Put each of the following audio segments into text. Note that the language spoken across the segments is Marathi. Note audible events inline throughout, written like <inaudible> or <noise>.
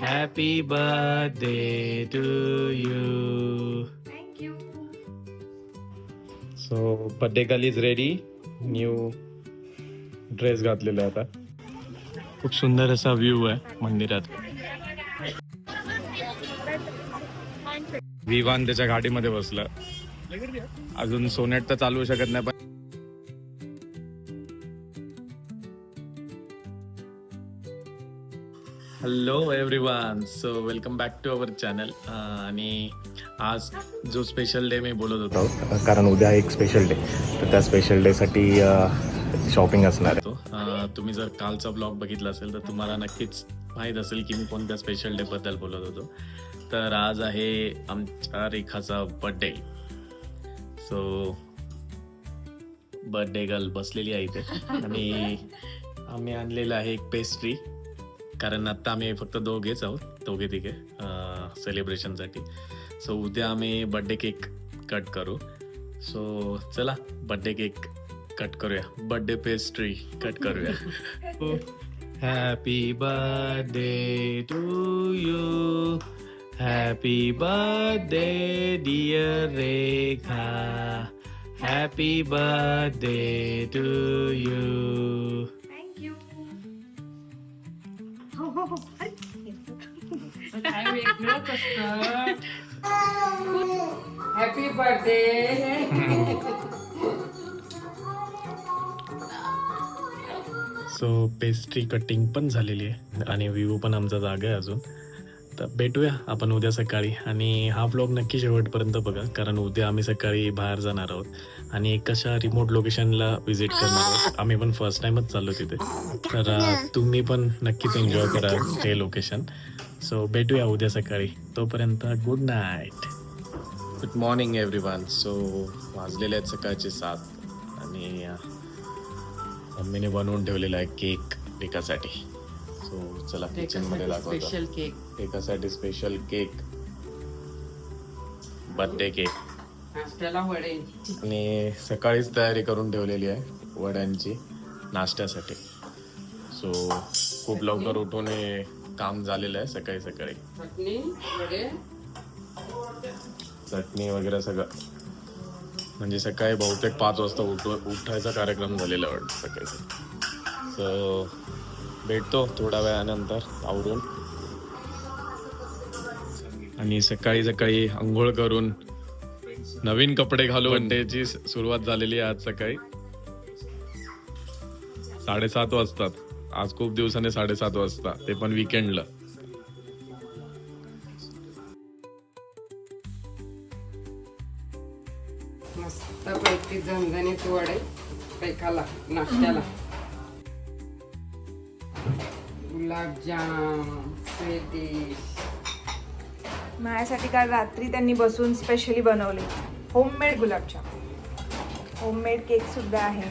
Happy birthday to you thank you so birthday girl is ready new dress घातलेला आहे आता. खूप सुंदर असा व्ह्यू आहे मंदिरात. विवान त्याच्या गाडीमध्ये बसलं. अजून सोनेट तर चालवू शकत नाही पण hello everyone so welcome back to our channel आणि आज जो स्पेशल डे मी बोलत होतो कारण उद्या एक स्पेशल डे तर त्या स्पेशल डेसाठी शॉपिंग असणार आहे. तुम्ही जर कालचा ब्लॉग बघितला असेल तर तुम्हाला नक्कीच माहीत असेल की मी कोणत्या स्पेशल डे बद्दल बोलत होतो. तर आज आहे आमच्या रेखाचा बर्थडे सो बर्थडे गर्ल बसलेली आहे इथे. आणि आम्ही आणलेलं आहे एक पेस्ट्री कारण आत्ता आम्ही फक्त दोघेच आहोत दोघे तिघे सेलिब्रेशनसाठी सो उद्या आम्ही बर्थडे केक कट करू. सो चला बर्थडे केक कट करूया. बर्थडे पेस्ट्री कट करूया. Happy birthday to you happy birthday dear Rekha happy birthday to you हो हो काय वेगळंच happy birthday so pastry cutting पण झालेली आहे आणि व्ह्यू पण आमचा जागा आहे अजून. तर भेटूया आपण उद्या सकाळी. आणि हा ब्लॉग नक्की शेवटपर्यंत बघा कारण उद्या आम्ही सकाळी बाहेर जाणार आहोत. आणि एक रिमोट लोकेशनला व्हिजिट करणार आहोत. आम्ही पण फर्स्ट टाइमच चाललो तिथे. तर तुम्ही पण नक्कीच एन्जॉय करा ते लोकेशन सो भेटूया उद्या सकाळी. तोपर्यंत good night good morning everyone so वाजलेले आहेत सकाळचे सात. आणि मम्मीने बनवून ठेवलेला आहे केक एकासाठी. सो चला किचनमध्ये दाखवतो स्पेशल केक एकासाठी स्पेशल केक बर्थडे केक नाश्त्याला वडे. आणि सकाळीच तयारी करून ठेवलेली आहे वड्यांची नाश्त्यासाठी. सो खूप लवकर उठून हे काम झालेलं आहे सकाळी सकाळी. चटणी वडे. चटणी वगैरे सगळं. म्हणजे सकाळी बहुतेक पाच वाजता उठ उठायचा कार्यक्रम झालेला वाटतं सकाळी सो भेटतो थोड्या वेळानंतर आवरून. आणि सकाळी सकाळी आंघोळ करून नवीन कपडे घालून त्याची सुरुवात झालेली आहे आज सकाळी. साडेसात वाजतात. आज खूप दिवसाने साडेसात वाजता. ते पण विकेंडला मस्त पैकी झणझणीत वडे पैकाला नाश्त्याला. गुलाबजाम स्वीटिश माझ्यासाठी काल रात्री त्यांनी बसून स्पेशली बनवले. होममेड गुलाबजाम. होममेड केक सुद्धा आहे.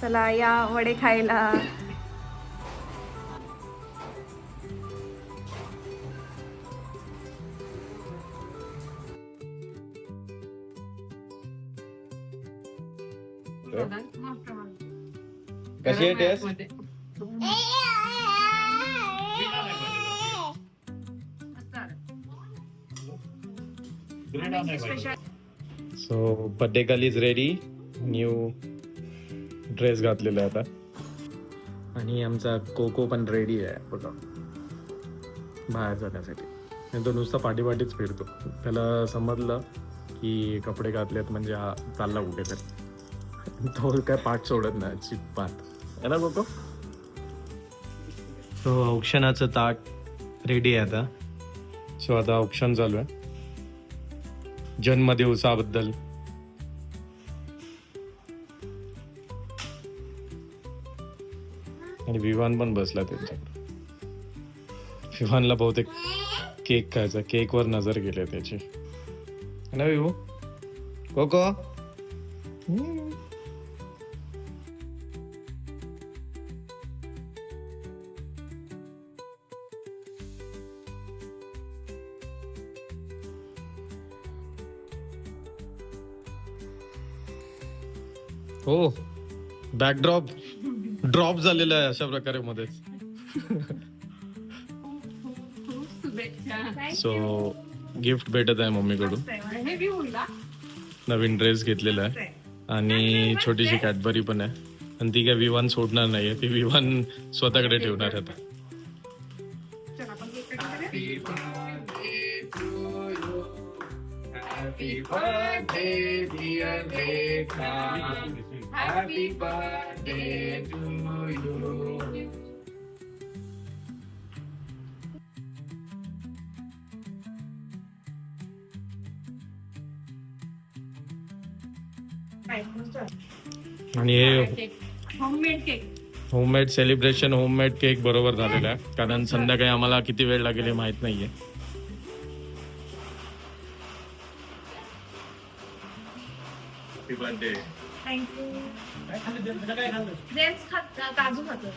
चला या वडे खायला. कशी आहे taste. So birthday girl is ready new dress घातलेला आता. आणि आमचा कोको पण रेडी आहे बघा. बाहेर जाण्यासाठी. तो नुसता पाठी पाठीच फिरतो. त्याला समजलं की कपडे घातलेत म्हणजे हा चालला कुठे तर <laughs> तो काय पाठ सोडत नाही आहे ना गोको सो औक्षणाचं ताट रेडी आहे आता. सो आता औक्षण चालू आहे. जन्मदिवसाबद्दल. आणि विवान पण बसला त्यांच्याकडे. विवानला बहुतेक केक खायचा. केक वर नजर गेली त्याची. ना विवू. कोको. हो. बॅकड्रॉप ड्रॉप झालेला आहे अशा प्रकारे शुभेच्छा सो गिफ्ट भेटत आहे मम्मीकडून. नवीन ड्रेस घेतलेला आहे. आणि छोटीशी कॅडबरी पण आहे. आणि ती काय विवान सोडणार नाहीये. ती विवान स्वतःकडे ठेवणार आहे आता. Happy birthday, dear Rekha. Happy birthday to you. आणि हे homemade cake homemade celebration homemade cake बरोबर झालेला आहे. कारण संध्याकाळी आम्हाला किती वेळ लागेल हे माहीत नाहीये. थँक्यू जेम्स खात काजू खातो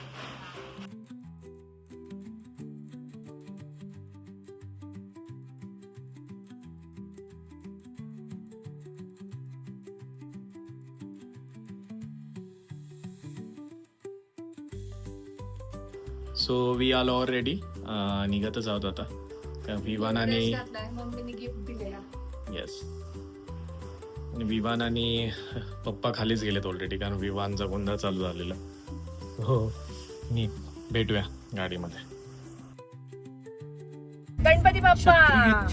so we are all ready निघतच आहोत आता. त्या विवान आणि मम्मीने गिफ्ट आणि विवान आणि पप्पा खालीच गेलेत ऑलरेडी कारण विवानचा गोंधळ चालू झालेला. हो नि भेटूया गाडीमध्ये. गणपती बाप्पा!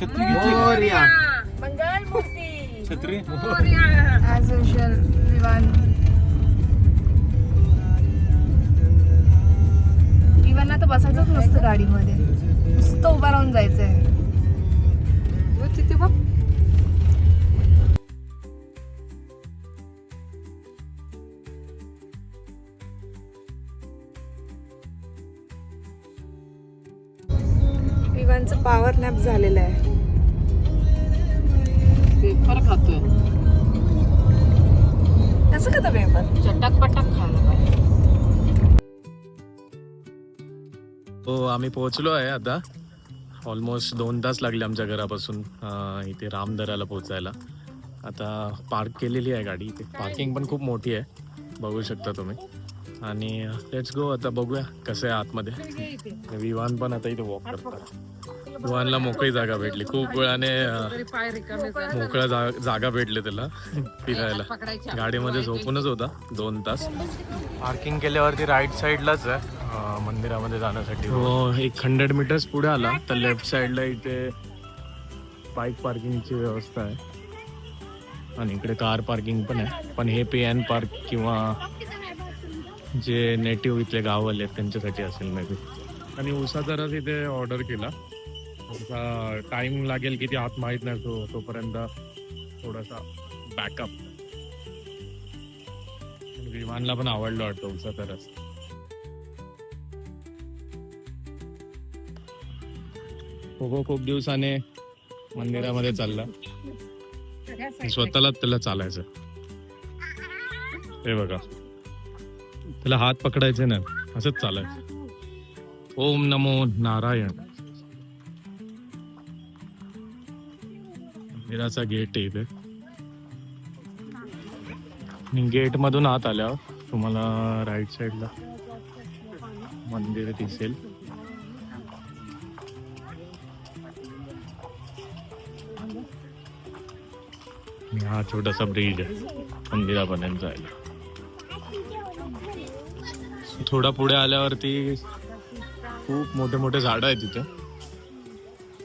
मोरया. मंगल मूर्ती छत्री? As usual Vivaan. तर बसायचंच नसतं गाडीमध्ये. नुसतं उभा राहून जायचंय. तिथे बघ. विवानचं पॉवर नॅप झालेलं आहे. पेपर खातोय. कसं खातं पेपर? चटक पटक खायला पाहिजे. हो आम्ही पोहोचलो आहे आता. ऑलमोस्ट दोन तास लागले आमच्या घरापासून अं, इथे रामदराला पोहोचायला. आता पार्क केलेली आहे गाडी. इथे पार्किंग पण खूप मोठी आहे. बघू शकता तुम्ही. आणि लेट्स गो आता बघूया कसं आहे आतमध्ये. विवान पण आता इथे वॉक करतात. विवानला मोकळी जागा भेटली. खूप वेळाने. मोकळ्या जा- जागा भेटले त्याला फिरायला. गाडीमध्ये झोपूनच होता दोन तास. पार्किंग केल्यावरती राईट साईडलाच आहे मंदिरामध्ये जाण्यासाठी. हो एक हंड्रेड मीटर्स पुढे आला तर लेफ्ट साईडला इथे बाईक पार्किंगची व्यवस्था आहे. आणि इकडे कार पार्किंग पण आहे. पण हे पे अँड पार्क किंवा जे नेटिव्ह इथले गाववाले आहेत त्यांच्यासाठी असेल मे बी आणि उसाचा रस इथे ऑर्डर केला. टाइम लागेल किती आत माहीत नाही तो तोपर्यंत थोडासा बॅकअप विमानला पण आवडलं वाटतं उसा तरच. खूप खूप दिवसाने मंदिरामध्ये चालला. स्वतःलाच त्याला चालायचं. हे बघा. त्याला हात पकडायचे ना असंच चालायचं. ओम नमो नारायण. मंदिराचा गेट आहे इथे. गेट मधून आत आल्यावर तुम्हाला राईट साईडला मंदिर दिसेल. हा छोटासा ब्रिज आहे. मंदिरापर्यंत जायला. थोडा पुढे आल्यावरती खूप मोठे मोठे झाडं आहेत तिथे.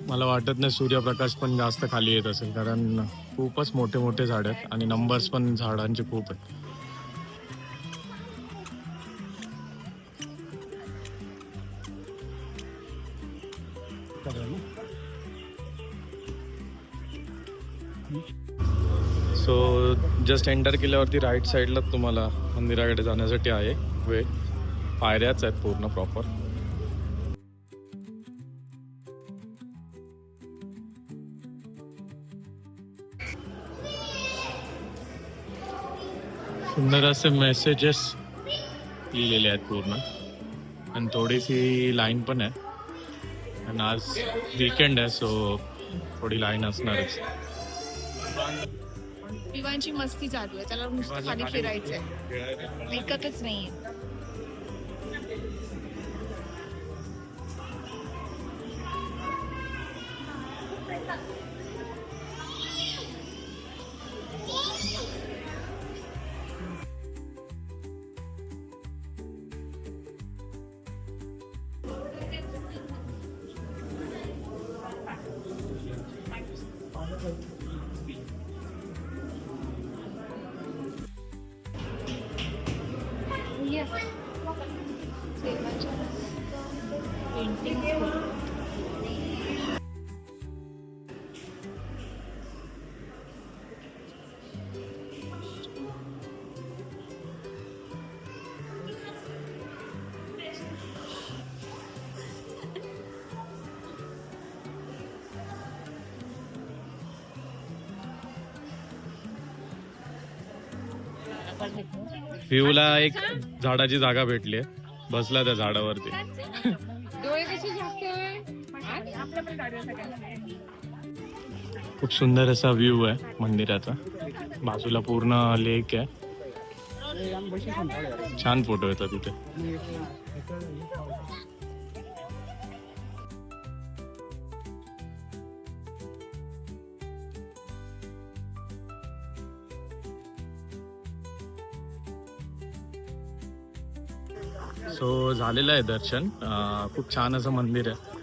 मला वाटत नाही सूर्यप्रकाश पण जास्त खाली येत असेल कारण खूपच मोठे मोठे झाड आहेत आणि नंबर्स पण झाडांचे खूप आहेत. सो जस्ट एंटर केल्यावरती राईट साईडला तुम्हाला मंदिराकडे जाण्यासाठी आहे वे पायऱ्याच आहेत पूर्ण प्रॉपर सुंदर असे मेसेजेस लिहिलेले आहेत पूर्ण. आणि थोडीशी लाईन पण आहे. आणि आज वीकेंड आहे सो थोडी लाईन असणारच विवानची मस्ती चालू आहे. त्याला नुसतं खाली फिरायचंय. ऐकतच नाहीये. व्ह्यूला एक झाडाची जागा भेटली बसला त्या झाडावरती. खूप सुंदर असा व्ह्यू आहे मंदिराचा. बाजूला पूर्ण लेक आहे. छान फोटो येतात तिथे. सो झालेलं आहे दर्शन. खूप छान असं मंदिर आहे.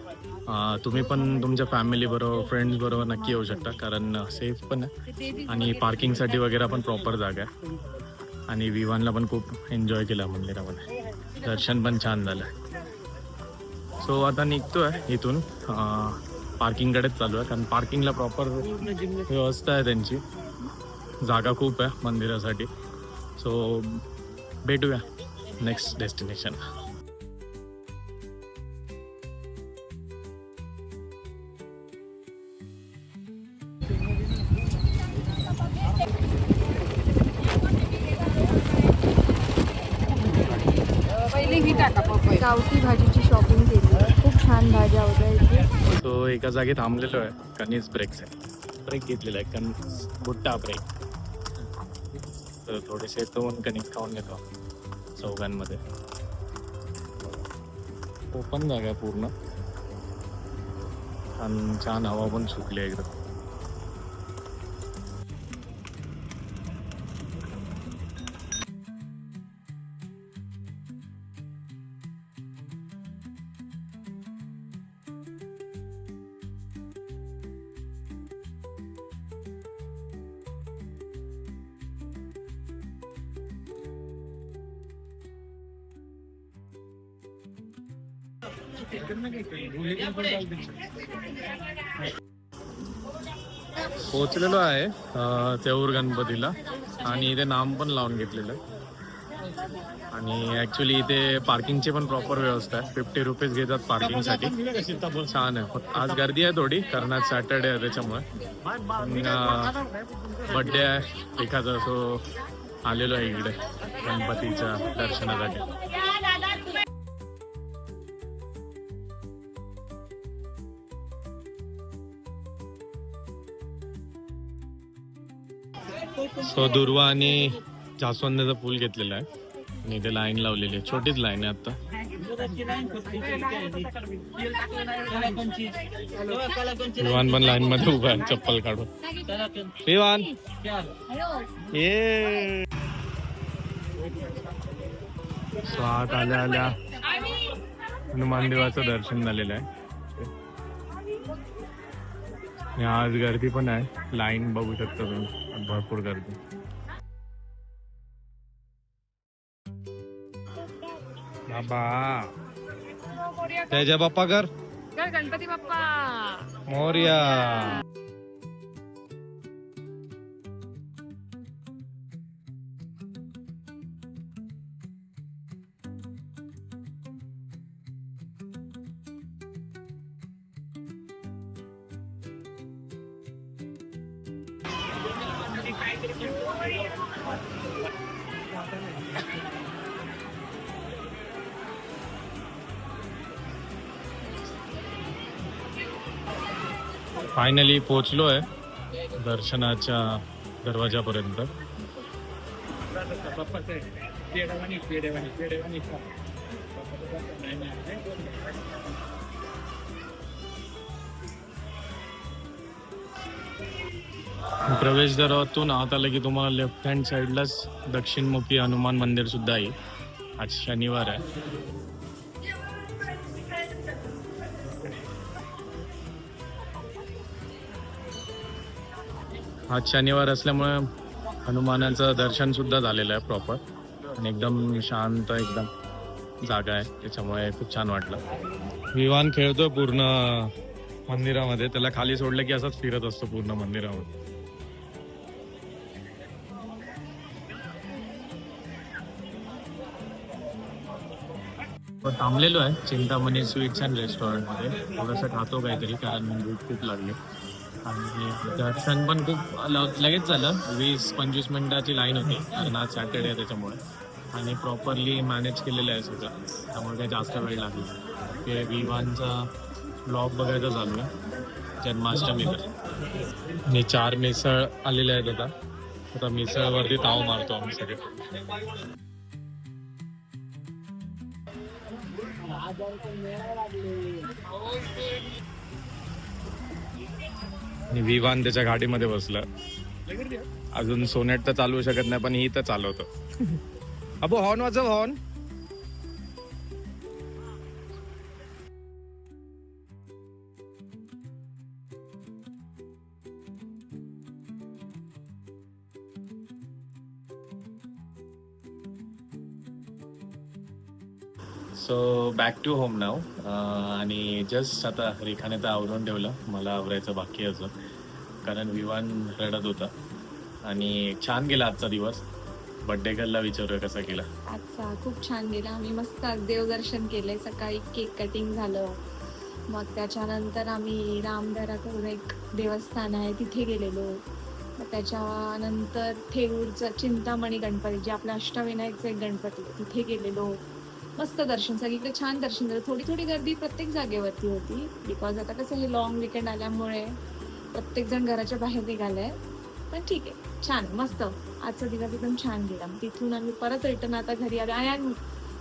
तुम्ही पण तुमच्या फॅमिली बरोबर फ्रेंड्स बरोबर नक्की येऊ शकता कारण सेफ पण आहे. आणि पार्किंगसाठी वगैरे पण प्रॉपर जागा आहे. आणि विवानला पण खूप एन्जॉय केला मंदिरामध्ये. दर्शन पण छान झालं. सो आता निघतोय इथून. पार्किंगकडेच चालू आहे कारण पार्किंगला प्रॉपर व्यवस्था आहे त्यांची. जागा खूप आहे मंदिरासाठी. सो भेटूया. नेक्स्ट डेस्टिनेशन पहिले ही टाका पपई गावठी भाजीची शॉपिंग केली. खूप छान भाज्या होत्या इथे. तो एका जागी थांबलेलो आहे. कणीस ब्रेकचे ब्रेक घेतलेला आहे. कण बुट्टा ब्रेक तर थोडेसे दोन कणिक खाऊन घेतो. चौघांमध्ये. ओपन जागा पूर्ण. आणि छान हवा पण सुकली आहे एकदम पोचलेलो आहे अं, तेऊर गणपतीला. आणि इथे नाम पण लावून घेतलेलं. आहे आणि ऍक्च्युली इथे पार्किंगची पण प्रॉपर व्यवस्था आहे. फिफ्टी रुपीज घेतात पार्किंगसाठी छान आहे. आज गर्दी आहे थोडी कारण आज सॅटर्डे आहे त्याच्यामुळे. बड्डे आहे. एखादा सो आलेलो आहे इकडे गणपतीच्या दर्शनासाठी. सो दुर्वा आणि जास्वंदाचा फुल घेतलेला आहे. आणि इथे लाईन लावलेली आहे. छोटीच लाईन आहे आता. विवान पण लाईन मध्ये उभा आहे. चप्पल काढून. विवान! ये! सो आत आल्या आल्या हनुमान देवाचं दर्शन झालेलं आहे. आणि आज गर्दी पण आहे. लाईन बघू शकता तुम्ही. भरपूर गर्दी. बाबा. त्याच्या बाप्पा कर गणपती बाप्पा. मोर्या. फायनली पोचलो आहे दर्शनाच्या दरवाजापर्यंत. प्रवेशद्वारातून आत आलं की तुम्हाला लेफ्ट हँड साईडलाच दक्षिणमुखी हनुमान मंदिर सुद्धा आहे आज शनिवार आहे. आज शनिवार असल्यामुळे हनुमानाचं दर्शन सुद्धा झालेलं आहे प्रॉपर आणि एकदम शांत एकदम जागा आहे. त्याच्यामुळे खूप छान वाटलं. विवान खेळतोय पूर्ण मंदिरामध्ये. त्याला खाली सोडलं की असंच फिरत असतो पूर्ण मंदिरामध्ये थांबलेलो आहे. चिंतामणी स्वीट्स अँड रेस्टॉरंटमध्ये. थोडंसं खातो काहीतरी कारण भूक खूप लागली. आणि दर्शन पण खूप ल- लगेच झालं. वीस पंचवीस मिनिटाची लाईन होती. कारण आज सॅटर्डे आहे त्याच्यामुळे. आणि प्रॉपरली मॅनेज केलेलं आहे सगळं. त्यामुळे काही जास्त वेळ लागला ते विवांचा ब्लॉग बघायचा चालू आहे. जन्माष्टमीचा आणि चार मिसळ आलेले आहेत आता. आता मिसळवरती ताव मारतो आम्ही सगळे. आणि विवान त्याच्या गाडीमध्ये बसलं. अजून सोनेट तर चालवू शकत नाही पण ही तर चालवतो. <laughs> अबो हॉर्न वाजव horn so back to home नाव आणि जस्ट आता रेखाने तर आवरून ठेवलं. मला आवरायचं बाकी अजून. कारण विवान रडत होता. आणि छान गेला आजचा दिवस. बड्डे गर्लला विचारूया कसा केला आजचा खूप छान गेला. आम्ही मस्त देवदर्शन केले सकाळी केक कटिंग झालं. मग त्याच्यानंतर आम्ही रामदरा करून एक देवस्थान आहे. तिथे गेलेलो. मग त्याच्यानंतर थेऊरचं चिंतामणी गणपती जे आपलं अष्टविनायकचं एक गणपती तिथे गेलेलो. मस्त दर्शन सगळीकडे छान दर्शन झालं. थोडी थोडी गर्दी प्रत्येक जागेवरती होती. बिकॉज आता कसं हे लॉंग विकेंड आल्यामुळे प्रत्येक जण घराच्या बाहेर निघालाय. पण ठीक आहे. छान मस्त. आजचा दिवस एकदम छान गेला. तिथून आम्ही परत रिटर्न आता घरी आलो. आणि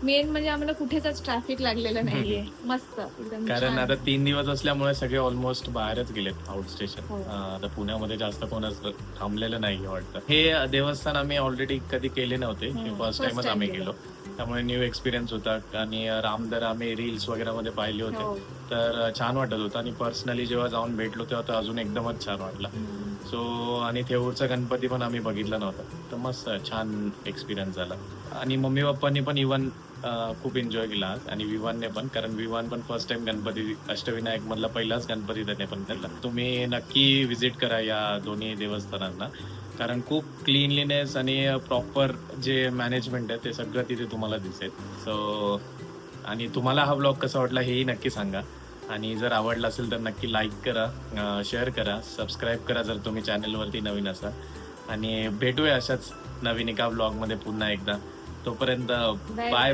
मेन म्हणजे आम्हाला कुठेच ट्रॅफिक लागलेलं नाहीये. <laughs> मस्त एकदम कारण. आता तीन दिवस असल्यामुळे सगळे ऑलमोस्ट बाहेरच गेलेत आउट स्टेशन हो. आता पुण्यामध्ये जास्त कोणच थांबलेलं नाही वाटतं. हे देवस्थान आम्ही ऑलरेडी कधी केले नव्हते. फर्स्ट टाइमच आम्ही गेलो. त्यामुळे न्यू एक्सपिरियन्स होता आणि रामदर आम्ही रील्स वगैरे मध्ये पाहिले होते. हो. तर छान वाटत होतं. आणि पर्सनली जेव्हा जाऊन भेटलो तेव्हा तर अजून एकदमच छान वाटलं. सो आणि थेऊरचा गणपती पण आम्ही बघितला नव्हता. तर मस्त छान एक्सपिरियन्स झाला. आणि मम्मी पप्पांनी पण इवन खूप एन्जॉय केला आणि विवानने पण. कारण विवान पण फर्स्ट टाइम गणपती अष्टविनायक मधला पहिलाच गणपती त्याने पण केला. तुम्ही नक्की विजिट करा या दोन्ही देवस्थानांना. कारण खूप क्लीनलीनेस आणि प्रॉपर जे मॅनेजमेंट आहे ते सगळं तिथे तुम्हाला दिसेल. सो आणि तुम्हाला हा ब्लॉग कसा वाटला हेही नक्की सांगा. आणि जर आवडला असेल तर नक्की लाईक करा शेअर करा सबस्क्राईब करा जर तुम्ही चॅनलवरती नवीन असाल. आणि भेटूया अशाच नवीन एका ब्लॉगमध्ये पुन्हा एकदा. तोपर्यंत बाय. बाय